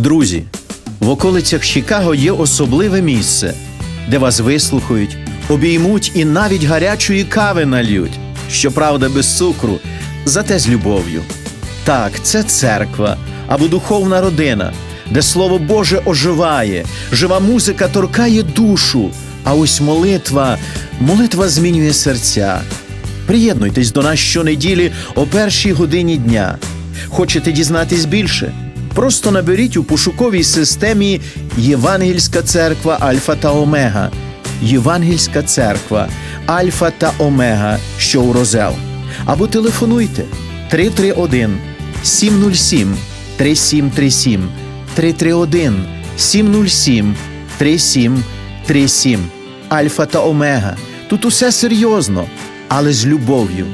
Друзі, в околицях Чикаго є особливе місце, де вас вислухають, обіймуть і навіть гарячої кави нальють. Щоправда, без цукру, зате з любов'ю. Так, це церква або духовна родина, де Слово Боже оживає, жива музика торкає душу, а ось молитва, молитва змінює серця. Приєднуйтесь до нас щонеділі о першій годині дня. Хочете дізнатись більше? Просто наберіть у пошуковій системі Євангельська церква Альфа та Омега. Євангельська церква Альфа та Омега, що у Розел. Або телефонуйте 331 707 3737 331 707 3737 Альфа та Омега. Тут усе серйозно, але з любов'ю.